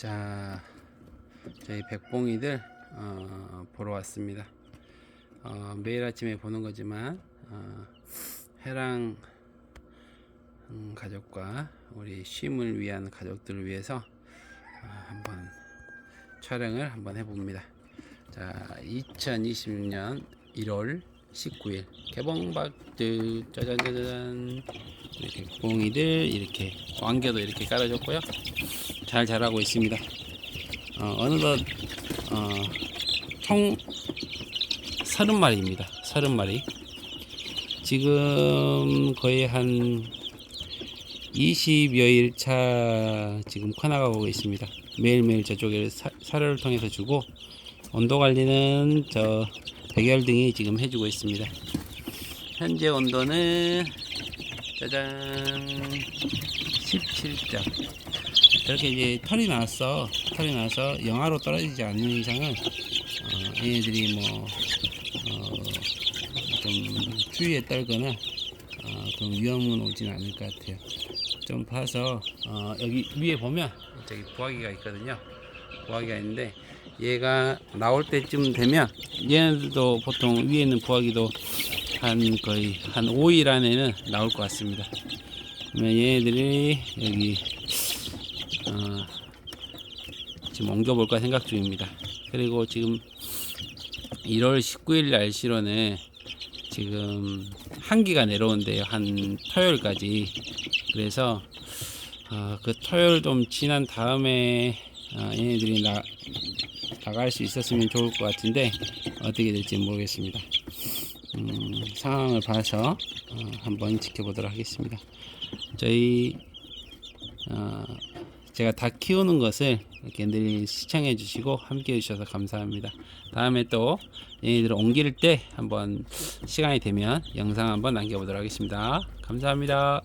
자, 저희 백봉이들 어, 보러 왔습니다. 어, 매일 아침에 보는 거지만 어, 해랑 음, 가족과 우리 쉼을 위한 가족들을 위해서 어, 한번 촬영을 한번 해봅니다. 자, 2020년 1월 19일 개봉박들 짜잔짜잔 백봉이들 이렇게 왕겨도 이렇게 깔아줬고요. 잘 자라고 있습니다. 어, 어느덧 어, 총 30마리입니다. 30마리. 지금 거의 한 20여일 차 지금 커나가고 있습니다. 매일매일 저쪽에 사, 사료를 통해서 주고 온도 관리는 저 백열 등이 지금 해주고 있습니다. 현재 온도는 짜잔 17점. 저렇게 이제 털이 나왔어. 털이 나서 영하로 떨어지지 않는 이상은 어, 얘네들이 뭐 어, 좀 추위에 떨거나 어, 그런 위험은 오진 않을 것 같아요. 좀 봐서 어, 여기 위에 보면 저기 부화기가 있거든요. 부화기가 있는데 얘가 나올 때쯤 되면 얘네들도 보통 위에 있는 부화기도 한 거의 한 5일 안에는 나올 것 같습니다. 그러면 얘네들이 여기 어, 지금 옮겨볼까 생각 중입니다. 그리고 지금 1월 19일 날씨로는 지금 한기가 내려온대요. 한 토요일까지. 그래서 어, 그 토요일 좀 지난 다음에 어, 얘네들이 나, 나갈 수 있었으면 좋을 것 같은데 어떻게 될지 모르겠습니다. 음, 상황을 봐서 어, 한번 지켜보도록 하겠습니다. 저희 어, 제가 닭 키우는 것을 이렇게 늘 시청해 주시고 함께 해 주셔서 감사합니다. 다음에 또 얘네들을 옮길 때 한번 시간이 되면 영상 한번 남겨보도록 하겠습니다. 감사합니다.